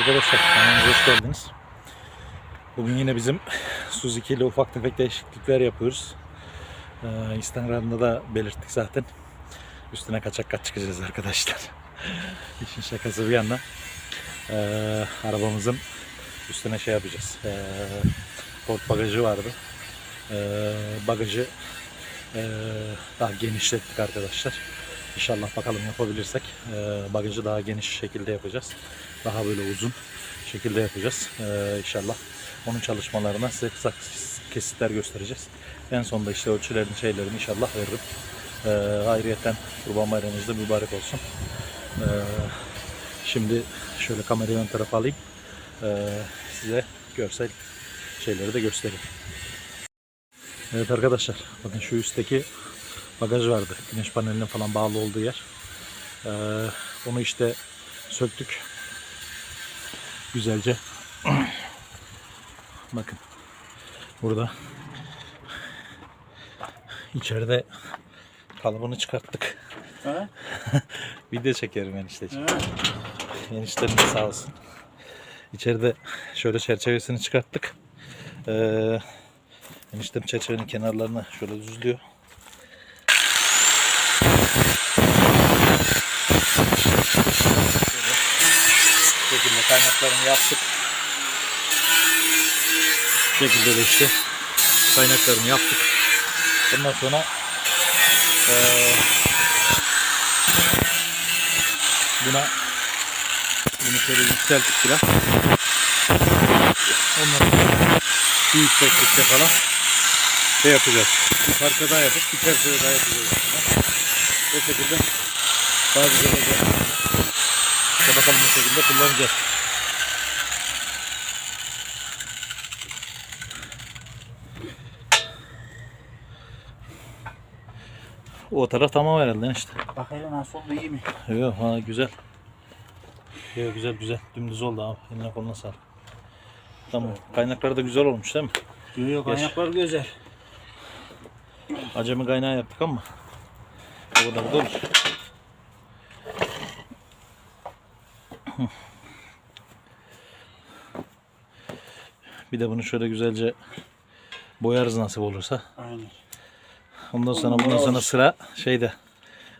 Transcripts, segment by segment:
arkadaşlar, kanalımıza hoş geldiniz. Bugün yine bizim Suzuki ile ufak tefek değişiklikler yapıyoruz. Ee, Instagram'da da belirttik zaten. Üstüne kaçak kaç çıkacağız arkadaşlar. İşin şakası bir yana. Ee, arabamızın üstüne şey yapacağız. Ee, port bagajı vardı. Ee, bagajı ee, daha genişlettik arkadaşlar. İnşallah bakalım yapabilirsek ee, bagajı daha geniş şekilde yapacağız. Daha böyle uzun şekilde yapacağız. Ee, inşallah onun çalışmalarına size kısa kesitler göstereceğiz. En sonunda işte ölçülerini şeylerini inşallah veririm. Ee, ayrıyeten Kurban Bayramınız da mübarek olsun. Ee, şimdi şöyle kamerayı ön tarafa alayım. Ee, size görsel şeyleri de göstereyim. Evet arkadaşlar bakın şu üstteki bagaj vardı. Güneş paneline falan bağlı olduğu yer. Ee, onu işte söktük. Güzelce. Bakın. Burada. içeride kalıbını çıkarttık. Ha? Video çekerim enişteciğim. Enişterim de sağ olsun. İçeride şöyle çerçevesini çıkarttık. Ee, eniştem çerçevenin kenarlarını şöyle düzlüyor. Bu şekilde kaynaklarını yaptık. Bu şekilde de işte kaynaklarını yaptık. Ondan sonra eee buna bunu şöyle yükselttik biraz. Ondan sonra bir yükseklikte falan şey yapacağız. Bir parça daha yapıp bir çerçeve daha yapacağız. Bu şekilde güzel olacak. İşte bakalım bu şekilde kullanacağız. O taraf tamam herhalde işte. Bak hele nasıl oldu iyi mi? Yok ha güzel. Yok güzel güzel. Dümdüz oldu abi. Eline koluna sağlık. Tamam. Kaynakları da güzel olmuş değil mi? Yok kaynaklar güzel. Acemi kaynağı yaptık ama. O kadar da olur. Bir de bunu şöyle güzelce boyarız nasip olursa. Aynen. Ondan sonra bundan sonra sıra şeyde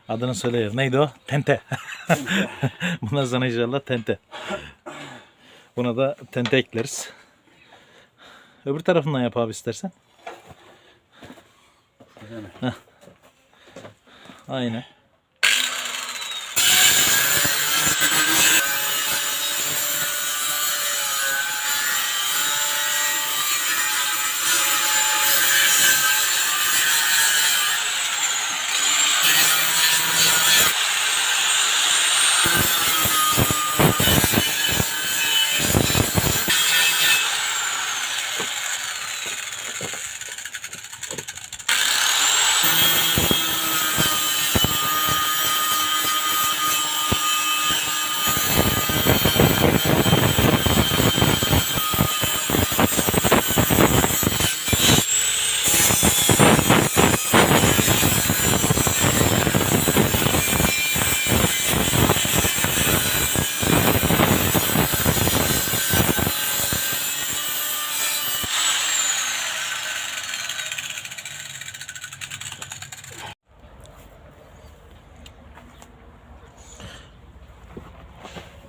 adını söyleyelim. Neydi o? Tente. bundan sonra inşallah tente. Buna da tente ekleriz. Öbür tarafından yap abi istersen. Aynen.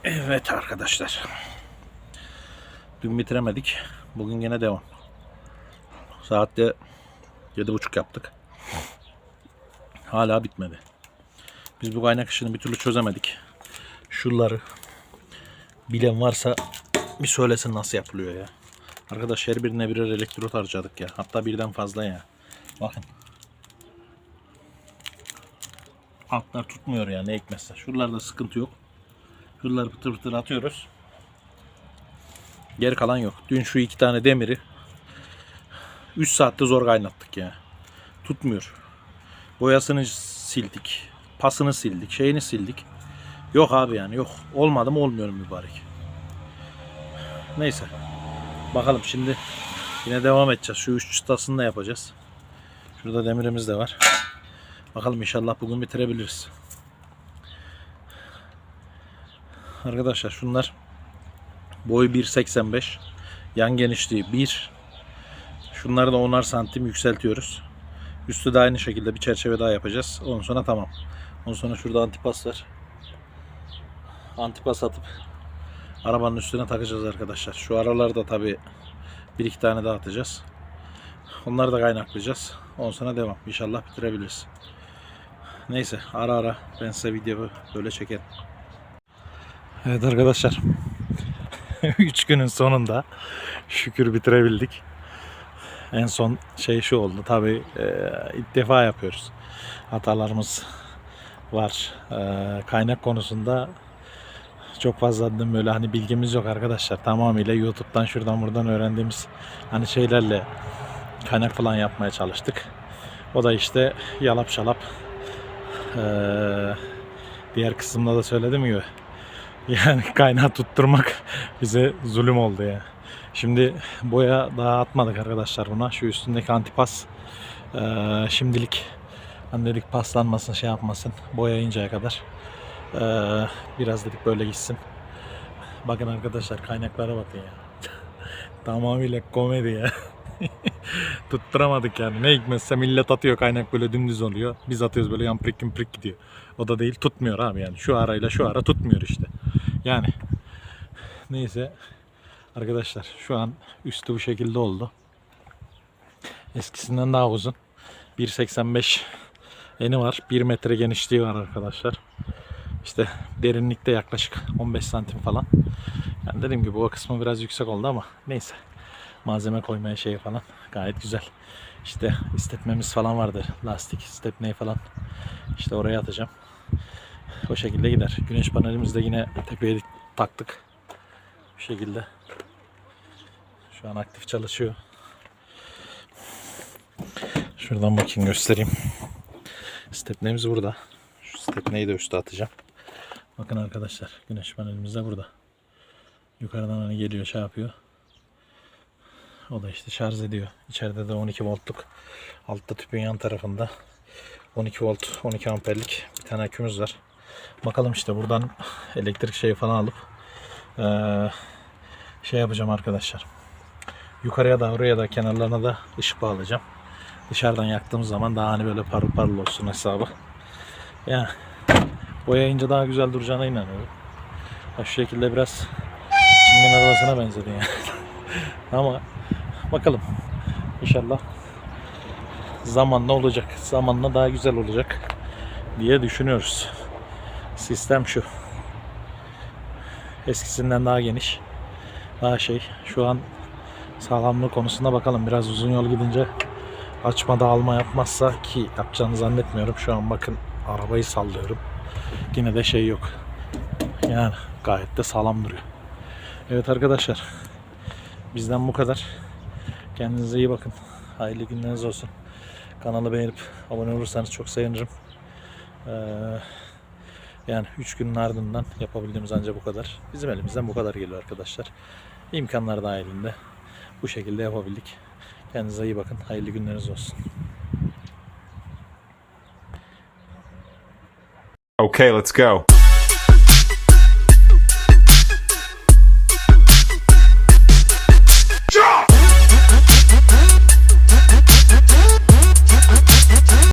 Evet arkadaşlar. Dün bitiremedik. Bugün yine devam. Saatte yedi buçuk yaptık. Hala bitmedi. Biz bu kaynak işini bir türlü çözemedik. Şunları bilen varsa bir söylesin nasıl yapılıyor ya. Arkadaş her birine birer elektrot harcadık ya. Hatta birden fazla ya. Bakın. Altlar tutmuyor ya ne ekmezse. Şuralarda sıkıntı yok. Şuraları pıtır pıtır atıyoruz. Geri kalan yok. Dün şu iki tane demiri 3 saatte zor kaynattık ya. Tutmuyor. Boyasını sildik. Pasını sildik. Şeyini sildik. Yok abi yani yok. Olmadı mı olmuyor mübarek. Neyse. Bakalım şimdi yine devam edeceğiz. Şu üç çıtasını da yapacağız. Şurada demirimiz de var. Bakalım inşallah bugün bitirebiliriz. Arkadaşlar şunlar Boy 1.85. Yan genişliği 1. Şunları da 10'ar santim yükseltiyoruz. Üstü de aynı şekilde bir çerçeve daha yapacağız. Ondan sonra tamam. Ondan sonra şurada antipas var. Antipas atıp arabanın üstüne takacağız arkadaşlar. Şu aralarda tabi bir iki tane daha atacağız. Onları da kaynaklayacağız. Ondan sonra devam. İnşallah bitirebiliriz. Neyse ara ara ben size video böyle çekerim. Evet arkadaşlar. 3 günün sonunda şükür bitirebildik. En son şey şu oldu. Tabi ilk defa yapıyoruz. Hatalarımız var. E, kaynak konusunda çok fazla da böyle hani bilgimiz yok arkadaşlar. Tamamıyla YouTube'dan şuradan buradan öğrendiğimiz hani şeylerle kaynak falan yapmaya çalıştık. O da işte yalap şalap. Ee, diğer kısımda da söyledim gibi. Yani kaynağı tutturmak bize zulüm oldu ya. Şimdi boya daha atmadık arkadaşlar buna. Şu üstündeki antipas ee, şimdilik hani dedik paslanmasın şey yapmasın boyayıncaya kadar. Ee, biraz dedik böyle gitsin. Bakın arkadaşlar kaynaklara bakın ya. Tamamıyla komedi ya. Tutturamadık yani. Ne hikmetse millet atıyor kaynak böyle dümdüz oluyor. Biz atıyoruz böyle yamprik yamprik gidiyor. O da değil tutmuyor abi yani. Şu arayla şu ara tutmuyor işte. Yani neyse arkadaşlar şu an üstü bu şekilde oldu. Eskisinden daha uzun. 1.85 eni var. 1 metre genişliği var arkadaşlar. İşte derinlikte yaklaşık 15 santim falan. Yani dediğim gibi o kısmı biraz yüksek oldu ama neyse. Malzeme koymaya şey falan gayet güzel. İşte istetmemiz falan vardı. Lastik, stepney falan. İşte oraya atacağım. O şekilde gider. Güneş panelimizi de yine tepeye taktık. Bu şekilde. Şu an aktif çalışıyor. Şuradan bakayım göstereyim. Stepneyimiz burada. Şu stepneyi de üste atacağım. Bakın arkadaşlar güneş panelimiz de burada. Yukarıdan hani geliyor şey yapıyor. O da işte şarj ediyor. İçeride de 12 voltluk. Altta tüpün yan tarafında 12 volt 12 amperlik bir tane akümüz var. Bakalım işte buradan elektrik şeyi falan alıp eee, şey yapacağım arkadaşlar. Yukarıya da oraya da kenarlarına da ışık bağlayacağım. Dışarıdan yaktığımız zaman daha hani böyle parıl parıl olsun hesabı. Yani boyayınca daha güzel duracağına inanıyorum. Ha, şu şekilde biraz Çin'in arabasına benzedi yani. Ama bakalım. İnşallah zamanla olacak. Zamanla daha güzel olacak diye düşünüyoruz. Sistem şu. Eskisinden daha geniş. Daha şey. Şu an sağlamlığı konusunda bakalım. Biraz uzun yol gidince açmada alma yapmazsa ki yapacağını zannetmiyorum. Şu an bakın arabayı sallıyorum. Yine de şey yok. Yani gayet de sağlam duruyor. Evet arkadaşlar. Bizden bu kadar. Kendinize iyi bakın. Hayırlı günleriniz olsun. Kanalı beğenip abone olursanız çok sevinirim. Ee, yani 3 günün ardından yapabildiğimiz ancak bu kadar. Bizim elimizden bu kadar geliyor arkadaşlar. İmkanlar dahilinde bu şekilde yapabildik. Kendinize iyi bakın. Hayırlı günleriniz olsun. Okay, let's go.